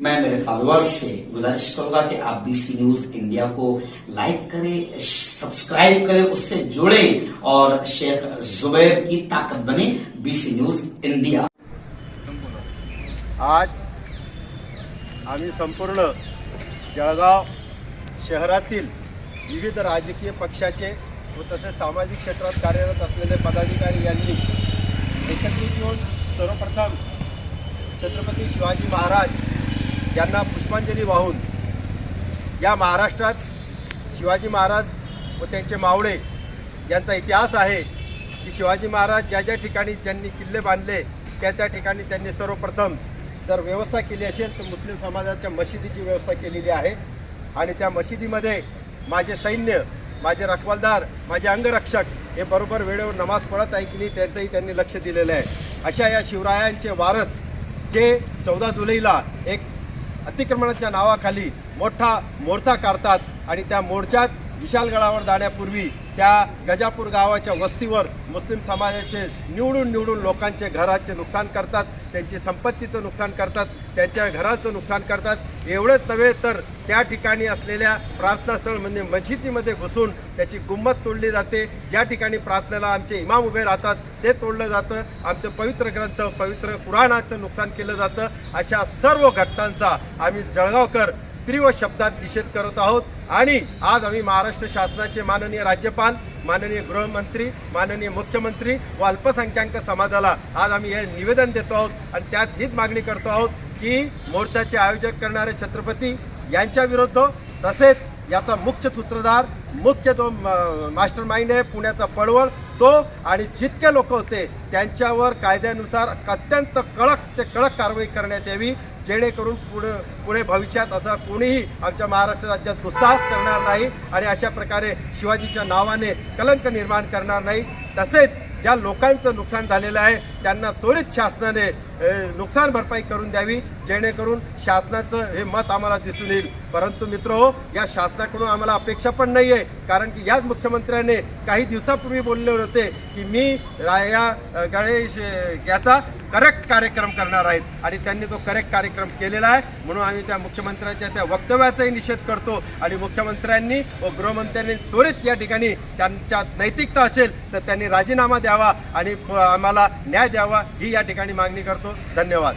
मैं मेरे फॉलोअर्स से गुजारिश करूंगा कि आप बीसी न्यूज इंडिया को लाइक करें सब्सक्राइब करें उससे जुड़े और शेख जुबैर की ताकत बने बीसी न्यूज इंडिया आज आम्ही संपूर्ण जळगाव शहरातील विविध राजकीय पक्षाचे व तसेच सामाजिक क्षेत्रात कार्यरत असलेले पदाधिकारी यांनी एकत्रित येऊन सर्वप्रथम छत्रपती शिवाजी महाराज यांना पुष्पांजली वाहून या महाराष्ट्रात शिवाजी महाराज व त्यांचे मावळे यांचा इतिहास आहे की शिवाजी महाराज ज्या ज्या ठिकाणी ज्यांनी किल्ले बांधले त्या त्या ठिकाणी त्यांनी सर्वप्रथम जर व्यवस्था केली असेल तर मुस्लिम समाजाच्या मशिदीची व्यवस्था केलेली आहे. आणि त्या मशिदीमध्ये माझे सैन्य माझे रखवालदार माझे अंगरक्षक हे बरोबर वेळेवर नमाज पडत आहे की नाही त्यांचंही त्यांनी लक्ष दिलेलं आहे. अशा या शिवरायांचे वारस जे चौदा जुलैला एक अतिक्रमणाच्या नावाखाली मोठा मोर्चा काढतात आणि त्या मोर्चात विशालगडावर जाण्यापूर्वी त्या गजापूर गावाच्या वस्तीवर मुस्लिम समाजाचे निवडून निवडून लोकांचे घराचे नुकसान करतात त्यांची संपत्तीचं नुकसान करतात त्यांच्या घराचं नुकसान करतात. एवढंच नव्हे तर त्या ठिकाणी असलेल्या प्रार्थनास्थळ म्हणजे मशिदीमध्ये घुसून त्याची गुंमत तोडली जाते. ज्या ठिकाणी प्रार्थनेला आमचे इमाम उभे राहतात ते तोडलं जातं. आमचं पवित्र ग्रंथ पवित्र कुराणाचं नुकसान केलं जातं. अशा सर्व घटनांचा आम्ही जळगावकर तीव्र शब्दात निषेध करत आहोत. आणि आज आम्ही महाराष्ट्र शासनाचे माननीय राज्यपाल माननीय गृहमंत्री माननीय मुख्यमंत्री व अल्पसंख्याक समाजाला आज आम्ही हे निवेदन देतो आहोत आणि त्यात हीच मागणी करतो आहोत की मोर्चाचे आयोजक करणारे छत्रपती यांच्या विरुद्ध तसेच याचा मुख्य सूत्रधार मुख्य तो मास्टर माइंड आहे पुण्याचा पडवळ तो आणि जितके लोक होते त्यांच्यावर कायद्यानुसार अत्यंत कडक ते कडक कारवाई करण्यात यावी जेणेकरून पुढे पुढे भविष्यात असा कोणीही आमच्या महाराष्ट्र राज्यात दुस्साहस करणार नाही आणि अशा प्रकारे शिवाजीच्या नावाने कलंक निर्माण करणार नाही. तसेच ज्या लोकांचं नुकसान झालेलं आहे त्यांना त्वरित शासनाने नुकसान भरपाई करून द्यावी जेणेकरून शासनाचं हे मत आम्हाला दिसून येईल. परंतु मित्र हो या शासनाकडून आम्हाला अपेक्षा पण नाही आहे कारण की याच मुख्यमंत्र्याने काही दिवसापूर्वी बोलले होते की मी राया गणेश याचा करेक्ट कार्यक्रम करणार आहेत. आणि त्यांनी तो करेक्ट कार्यक्रम केलेला आहे. म्हणून आम्ही त्या मुख्यमंत्र्यांच्या त्या वक्तव्याचाही निषेध करतो. आणि मुख्यमंत्र्यांनी व गृहमंत्र्यांनी त्वरित या ठिकाणी त्यांच्यात नैतिकता असेल तर त्यांनी राजीनामा द्यावा आणि प- आम्हाला न्याय द्यावा ही या ठिकाणी मागणी करतो. धन्यवाद.